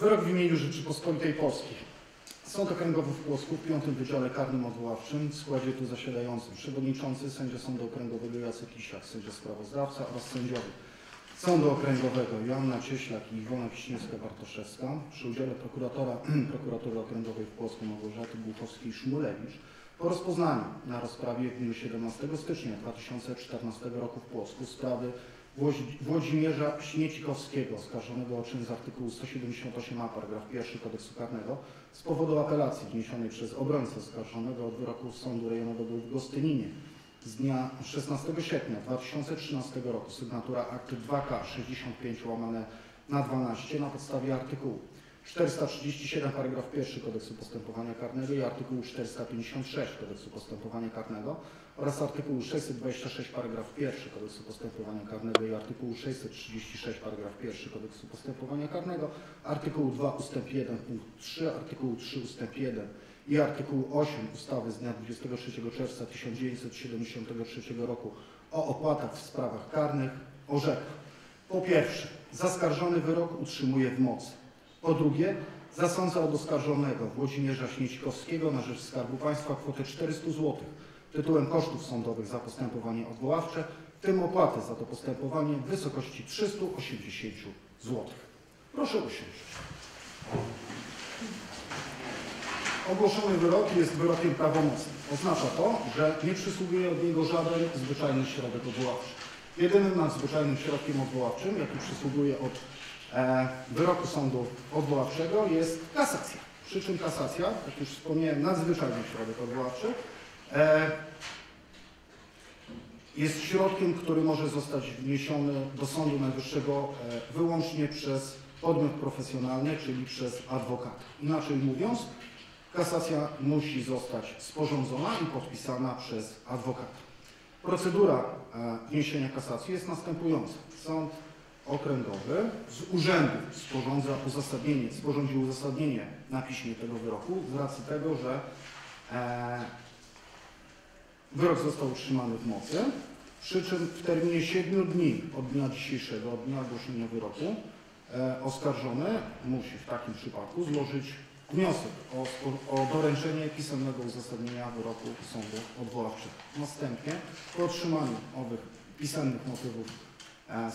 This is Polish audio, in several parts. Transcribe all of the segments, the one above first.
Wyrok w imieniu Rzeczypospolitej Polskiej. Sąd Okręgowy w Płocku w piątym Wydziale Karnym Odwoławczym w składzie tu zasiadającym przewodniczący sędzia Sądu Okręgowego Jacek Kisiak, sędzia sprawozdawca oraz sędziowie Sądu Okręgowego Joanna Cieślak i Iwona Wiśniewska-Bartoszewska przy udziale prokuratora Prokuratury Okręgowej w Płocku Małgorzaty Głuchowskiej-Szmulewicz po rozpoznaniu na rozprawie w dniu 17 stycznia 2014 roku w Płocku sprawy Włodzimierza Śmiecikowskiego, oskarżonego o czyn z artykułu 178a paragraf 1 kodeksu karnego z powodu apelacji wniesionej przez obrońcę oskarżonego od wyroku Sądu Rejonowego w Gostyninie z dnia 16 sierpnia 2013 roku, sygnatura akt 2K 65 łamane na 12 na podstawie artykułu 437 paragraf 1 kodeksu postępowania karnego i artykułu 456 kodeksu postępowania karnego oraz artykułu 626 paragraf 1 kodeksu postępowania karnego i artykułu 636 paragraf 1 kodeksu postępowania karnego, artykułu 2 ustęp 1 punkt 3, artykułu 3 ustęp 1 i artykułu 8 ustawy z dnia 23 czerwca 1973 roku o opłatach w sprawach karnych orzeka. Po pierwsze, zaskarżony wyrok utrzymuje w mocy. Po drugie, zasądza od oskarżonego Włodzimierza Śmiecikowskiego na rzecz Skarbu Państwa kwotę 400 zł tytułem kosztów sądowych za postępowanie odwoławcze, w tym opłatę za to postępowanie w wysokości 380 zł. Proszę usiąść. Ogłoszony wyrok jest wyrokiem prawomocnym. Oznacza to, że nie przysługuje od niego żaden zwyczajny środek odwoławczy. Jedynym nadzwyczajnym środkiem odwoławczym, jaki przysługuje od wyroku sądu odwoławczego jest kasacja. Przy czym kasacja, jak już wspomniałem, nadzwyczajny środek odwoławczy, e, jest środkiem, który może zostać wniesiony do Sądu Najwyższego e, wyłącznie przez podmiot profesjonalny, czyli przez adwokata. Inaczej mówiąc, kasacja musi zostać sporządzona i podpisana przez adwokata. Procedura e, wniesienia kasacji jest następująca. Sąd okręgowy z urzędu sporządza uzasadnienie, sporządził uzasadnienie na piśmie tego wyroku z racji tego, że e, wyrok został utrzymany w mocy, przy czym w terminie 7 dni od dnia dzisiejszego, od dnia ogłoszenia wyroku, e, oskarżony musi w takim przypadku złożyć wniosek o, o doręczenie pisemnego uzasadnienia wyroku sądu odwoławczego. Następnie po otrzymaniu owych pisemnych motywów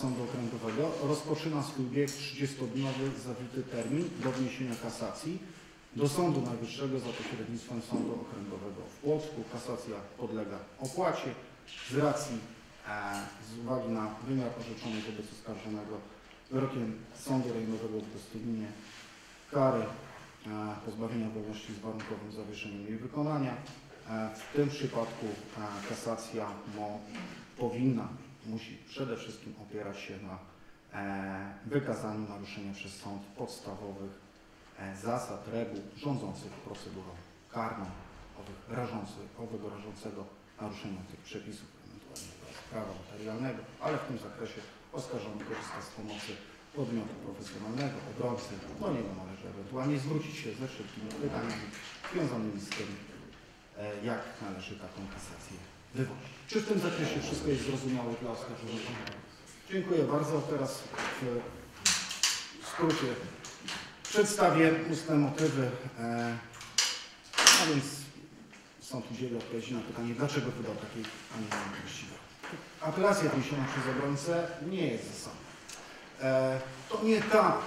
sądu okręgowego rozpoczyna swój bieg 30-dniowy zawity termin do wniesienia kasacji do Sądu Najwyższego za pośrednictwem Sądu Okręgowego w Płocku. Kasacja podlega opłacie z racji, e, z uwagi na wymiar orzeczony wobec oskarżonego wyrokiem Sądu Rejonowego w Gostyninie kary e, pozbawienia wolności z warunkowym zawieszeniem jej wykonania. E, W tym przypadku e, kasacja mo, powinna, musi przede wszystkim opierać się na e, wykazaniu naruszenia przez sąd podstawowych e, zasad, reguł rządzących procedurą karną, owych rażących, owego rażącego naruszenia tych przepisów, prawa materialnego, ale w tym zakresie oskarżony korzysta z pomocy podmiotu profesjonalnego, obrońcy, do niego należy ewentualnie zwrócić się ze wszelkimi pytaniami związanymi z tym, e, jak należy taką kasację Czy w tym zakresie wszystko jest zrozumiałe dla oskarżonego? Dziękuję bardzo. Teraz w skrócie przedstawię ustne motywy, e, a więc sąd udzieli odpowiedzi na pytanie, dlaczego wydał takiej, a nie innej wyroku. Apelacja wniesiona przez obrońcę nie jest zasadna. E, To nie tak,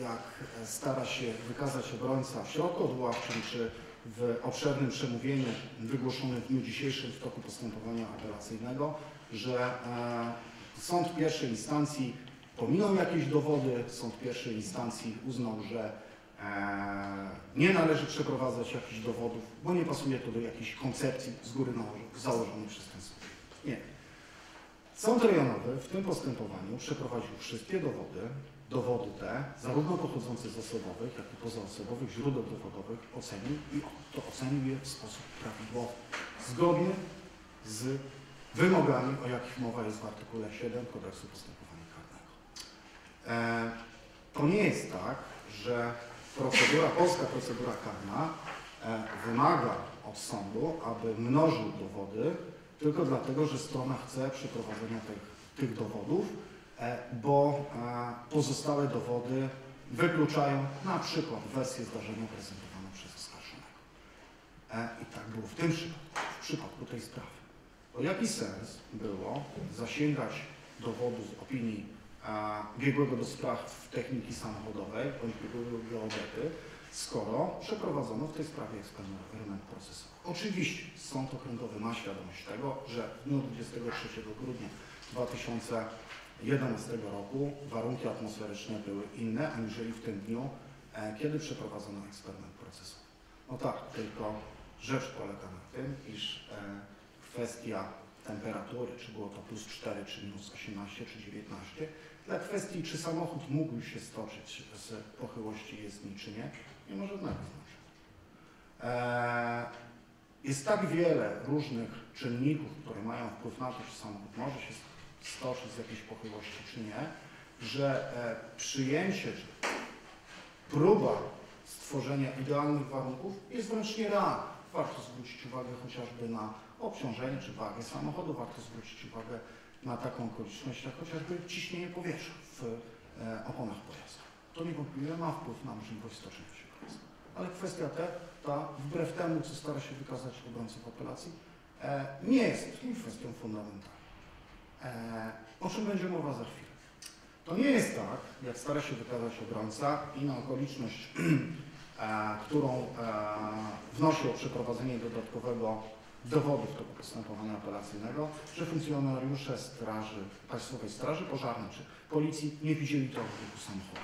jak stara się wykazać obrońca w środku odwoławczym czy w obszernym przemówieniu wygłoszonym w dniu dzisiejszym w toku postępowania apelacyjnego, że e, sąd pierwszej instancji pominął jakieś dowody, sąd pierwszej instancji uznał, że e, nie należy przeprowadzać jakichś dowodów, bo nie pasuje to do jakiejś koncepcji z góry założonej przez ten sąd. Nie. Sąd rejonowy w tym postępowaniu przeprowadził wszystkie dowody, dowody te, zarówno pochodzące z osobowych, jak i pozaosobowych źródeł dowodowych, ocenił i to ocenił je w sposób prawidłowy, zgodny z wymogami, o jakich mowa jest w artykule 7 Kodeksu Postępowania Karnego. E, to nie jest tak, że procedura, polska procedura karna e, wymaga od sądu, aby mnożył dowody, tylko dlatego, że strona chce przeprowadzenia tych, tych dowodów, e, bo e, pozostałe dowody wykluczają na przykład wersję zdarzenia prezentowaną przez oskarżonego. E, I tak było w tym przypadku, w przypadku tej sprawy. Bo jaki sens było zasięgać dowodu z opinii biegłego do spraw techniki samochodowej bądź biegłego geodety, skoro przeprowadzono w tej sprawie eksperyment procesowy. Oczywiście Sąd Okręgowy ma świadomość tego, że w dniu 23 grudnia 2011 roku warunki atmosferyczne były inne aniżeli w tym dniu, e, kiedy przeprowadzono eksperyment procesowy. No tak, tylko rzecz polega na tym, iż e, kwestia temperatury, czy było to plus 4, czy minus 18, czy 19, dla kwestii, czy samochód mógł się stoczyć z pochyłości jezdni, czy nie, nie żadnego znaczenia. Eee, jest tak wiele różnych czynników, które mają wpływ na to, czy samochód może się stoczyć z jakiejś pochyłości, czy nie, że e, przyjęcie, że próba stworzenia idealnych warunków jest wręcz nierealna. Warto zwrócić uwagę chociażby na obciążenie czy wagę samochodu, warto zwrócić uwagę na taką okoliczność, jak chociażby ciśnienie powietrza w e, oponach pojazdu. To niewątpliwie ma wpływ na możliwość stoczenia się pojazdu. Ale kwestia te, ta, wbrew temu, co stara się wykazać obrońca apelacji, e, nie jest kwestią fundamentalną. E, o czym będzie mowa za chwilę? To nie jest tak, jak stara się wykazać obrońca i na okoliczność, którą wnosi o przeprowadzenie dodatkowego dowodów tego postępowania apelacyjnego, że funkcjonariusze straży, Państwowej Straży Pożarnej czy Policji nie widzieli tego samochodu.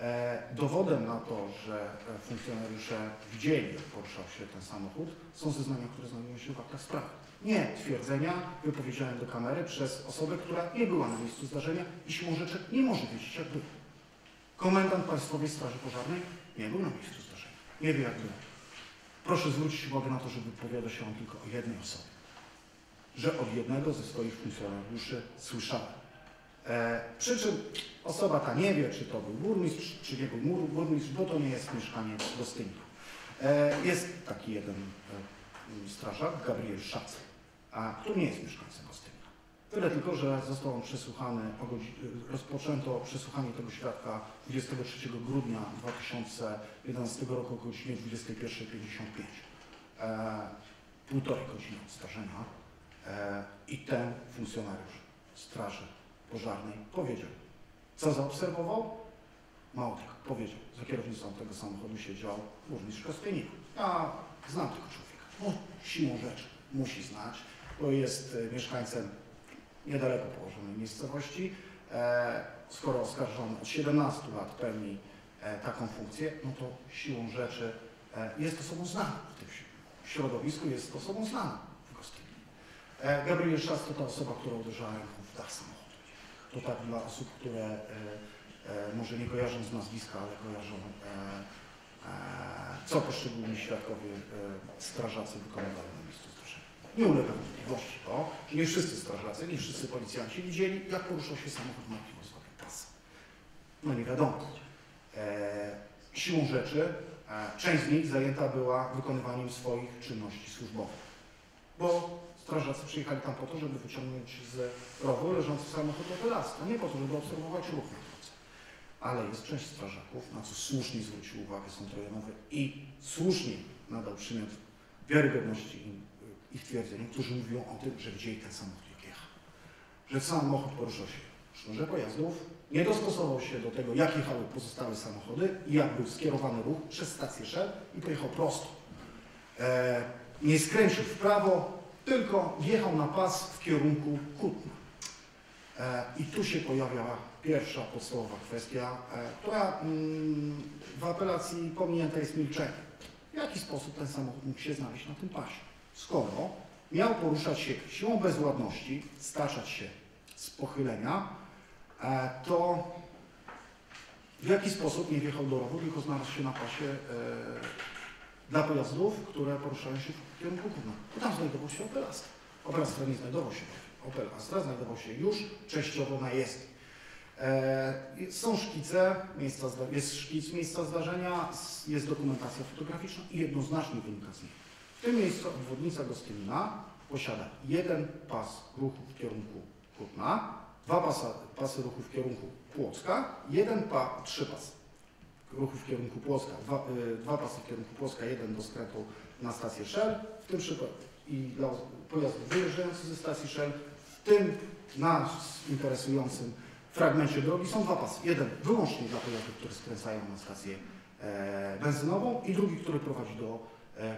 E, dowodem na to, że e, funkcjonariusze widzieli, jak poruszał się ten samochód, są zeznania, które znajdują się w aktach sprawy. Nie twierdzenia wypowiedziane do kamery przez osobę, która nie była na miejscu zdarzenia i siłą rzeczy nie może wiedzieć, jak było. Komendant Państwowej Straży Pożarnej nie był na miejscu zdarzenia. Nie wie, jak było. Proszę zwrócić uwagę na to, że wypowiada się on tylko o jednej osobie. Że od jednego ze swoich funkcjonariuszy słyszałem. E, przy czym osoba ta nie wie, czy to był burmistrz, czy nie był burmistrz, bo to nie jest mieszkaniec Gostynka. E, jest taki jeden e, strażak, Gabriel Szac, a, który nie jest mieszkańcem Gostynka. Tyle tylko, że został on przesłuchany, rozpoczęto przesłuchanie tego świadka 23 grudnia 2011 roku o godzinie 21.55. E, półtorej godziny od zdarzenia e, i ten funkcjonariusz Straży Pożarnej powiedział, co zaobserwował? Mało tego, powiedział, za kierownicą tego samochodu siedział burmistrz Kostynika. Ja znam tego człowieka, no, siłą rzeczy musi znać, bo jest e, mieszkańcem niedaleko położonej miejscowości. E, skoro oskarżony od 17 lat pełni e, taką funkcję, no to siłą rzeczy e, jest osobą znaną w tym śro- środowisku, jest osobą znaną w Gostyni. E, Gabriel Szas to ta osoba, która uderzała ręką w dach samochodu. To tak dla osób, które może nie kojarzą z nazwiska, ale kojarzą co poszczególni świadkowie strażacy wykonywali. Nie ulega wątpliwości to, że nie wszyscy strażacy, nie wszyscy policjanci widzieli, jak poruszał się samochód marki Volkswagen Passa. No nie wiadomo. E, siłą rzeczy e, część z nich zajęta była wykonywaniem swoich czynności służbowych. Bo strażacy przyjechali tam po to, żeby wyciągnąć z rowu leżący samochód apelacji, a nie po to, żeby obserwować ruch na drodze. Ale jest część strażaków, na co słusznie zwrócił uwagę sąd rejonowy i słusznie nadał przymiot wiarygodności im, ich twierdzeniom, którzy mówią o tym, że widzieli ten samochód jechał. Że samochód poruszał się w sznurze pojazdów, nie dostosował się do tego, jak jechały pozostałe samochody i jak był skierowany ruch przez stację Shell i pojechał prosto. E, nie skręcił w prawo, tylko wjechał na pas w kierunku Kutna. E, I tu się pojawia pierwsza podstawowa kwestia, e, która mm, w apelacji pominięta jest milczeniem. W jaki sposób ten samochód mógł się znaleźć na tym pasie? Skoro miał poruszać się siłą bezładności, staczać się z pochylenia, e, to w jaki sposób nie wjechał do rowu, tylko znalazł się na pasie e, dla pojazdów, które poruszają się w kierunku Kutna. Bo tam znajdował się Opel Astra. Opel Astra nie znajdował się Opel Astra, znajdował się już częściowo na jezdni. E, są szkice, miejsca, jest szkic miejsca zdarzenia, jest dokumentacja fotograficzna i jednoznacznie wynika z niej. W tym miejscu obwodnica Gostynina posiada jeden pas ruchu w kierunku Kutna, dwa pasa, pasy ruchu w kierunku Płocka, jeden pa, trzy pasy. ruchu w kierunku Płocka, dwa, y, dwa pasy w kierunku Płocka, jeden do skrętu na stację Shell, w tym przypadku i dla pojazdów wyjeżdżających ze stacji Shell, w tym nas interesującym fragmencie drogi są dwa pasy. Jeden wyłącznie dla pojazdów, które skręcają na stację e, benzynową i drugi, który prowadzi do e.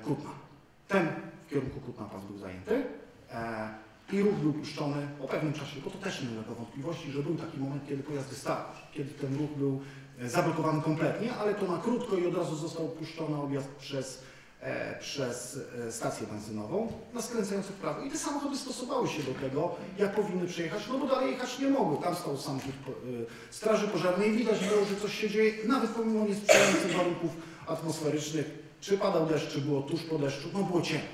Ten w kierunku Kutna pas był zajęty e, i ruch był puszczony po pewnym czasie, bo to też nie ulega wątpliwości, że był taki moment, kiedy pojazdy stały, kiedy ten ruch był e, zablokowany kompletnie, ale to na krótko i od razu został puszczony objazd przez, e, przez e, stację benzynową na skręcających prawo. I te samochody stosowały się do tego, jak powinny przejechać, no bo dalej jechać nie mogły. Tam stał samochód po- e, straży pożarnej, widać było, że coś się dzieje, nawet pomimo niesprzyjających warunków atmosferycznych, czy padał deszcz, czy było tuż po deszczu, no było ciemno.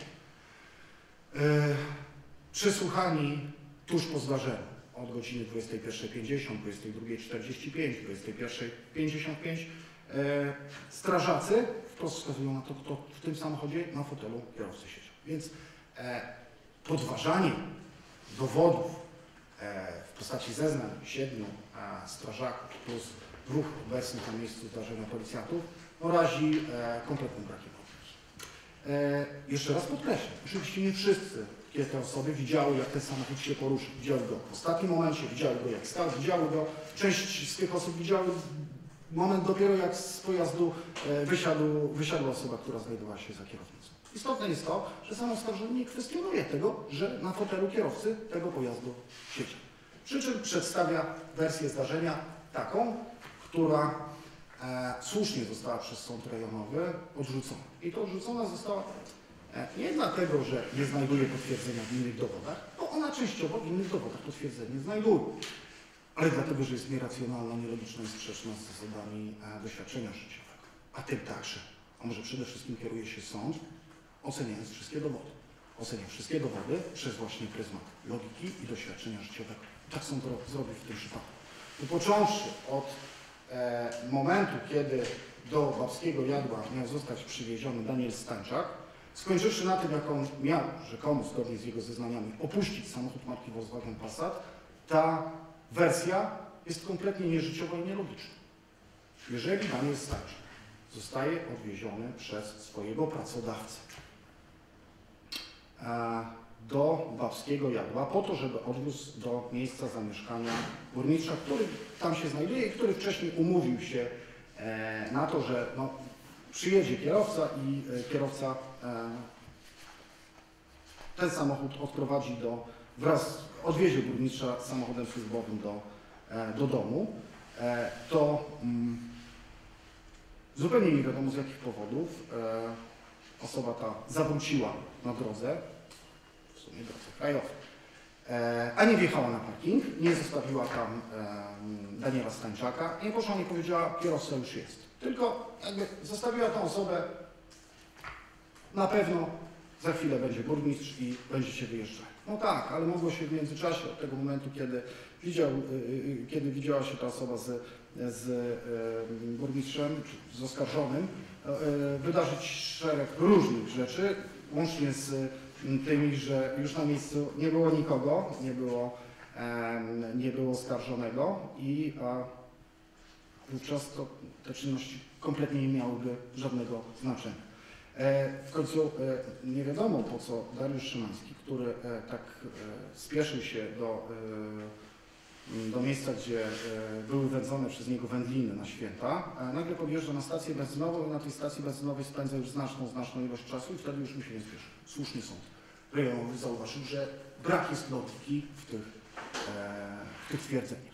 E, Przesłuchani tuż po zdarzeniu od godziny 21.50, 22.45, 21.55 e, strażacy wprost wskazują na to, kto w tym samochodzie na fotelu kierowcy siedział. Więc e, podważanie dowodów e, w postaci zeznań siedmiu strażaków plus dwóch obecnych na miejscu zdarzenia policjantów no, kompletnym brakiem. E, jeszcze raz podkreślę, oczywiście nie wszyscy te osoby widziały, jak ten samochód się poruszył. Widziały go w ostatnim momencie, widziały go jak stał, widziały go, część z tych osób widziały moment dopiero jak z pojazdu e, wysiadł, wysiadła osoba, która znajdowała się za kierownicą. Istotne jest to, że sam oskarżony nie kwestionuje tego, że na fotelu kierowcy tego pojazdu siedział. Przy czym przedstawia wersję zdarzenia taką, która e, słusznie została przez sąd rejonowy odrzucona. I to odrzucona została E, Nie dlatego, że nie znajduje potwierdzenia w innych dowodach, bo ona częściowo w innych dowodach potwierdzenie znajduje, ale dlatego, że jest nieracjonalna, nielogiczna i sprzeczna z zasadami e, doświadczenia życiowego. A tym także, a może przede wszystkim kieruje się sąd, oceniając wszystkie dowody. Ocenia wszystkie dowody przez właśnie pryzmat logiki i doświadczenia życiowego. Tak sąd ro- zrobił w tym przypadku. I począwszy od momentu, kiedy do Babskiego Jadła miał zostać przywieziony Daniel Stańczak, Skończywszy na tym, jak on miał, rzekomo zgodnie z jego zeznaniami, opuścić samochód marki Volkswagen Passat, ta wersja jest kompletnie nieżyciowa i nielogiczna. Jeżeli Daniel Stańczak zostaje odwieziony przez swojego pracodawcę e, do Babskiego Jadła po to, żeby odwiózł do miejsca zamieszkania burmistrza, który tam się znajduje i który wcześniej umówił się e, na to, że no, przyjedzie kierowca i e, kierowca e, ten samochód odprowadzi do, wraz, odwiezie burmistrza samochodem służbowym do, do domu, to mm, zupełnie nie wiadomo z jakich powodów osoba ta zawróciła na drodze, drodze krajowej, e, a nie wjechała na parking, nie zostawiła tam e, Daniela Stańczaka, nie poszła, nie powiedziała, kierowca już jest. Tylko jakby zostawiła tą osobę, na pewno za chwilę będzie burmistrz i będziecie wyjeżdżali. No tak, ale mogło się w międzyczasie od tego momentu, kiedy, widział, y, y, kiedy widziała się ta osoba z, z y, burmistrzem, z oskarżonym, y, y, wydarzyć szereg różnych rzeczy, łącznie z y, tymi, że już na miejscu nie było nikogo, nie było, nie było oskarżonego i wówczas to, te czynności kompletnie nie miałyby żadnego znaczenia. E, W końcu e, nie wiadomo po co Dariusz Szymański, który e, tak spieszył się do, do miejsca, gdzie były wędzone przez niego wędliny na święta, nagle podjeżdża na stację benzynową i na tej stacji benzynowej spędza już znaczną, znaczną ilość czasu i wtedy już mu się nie spieszy. Słusznie sąd rejonowy zauważył, że brak jest logiki w tych, e, w tych twierdzeniach.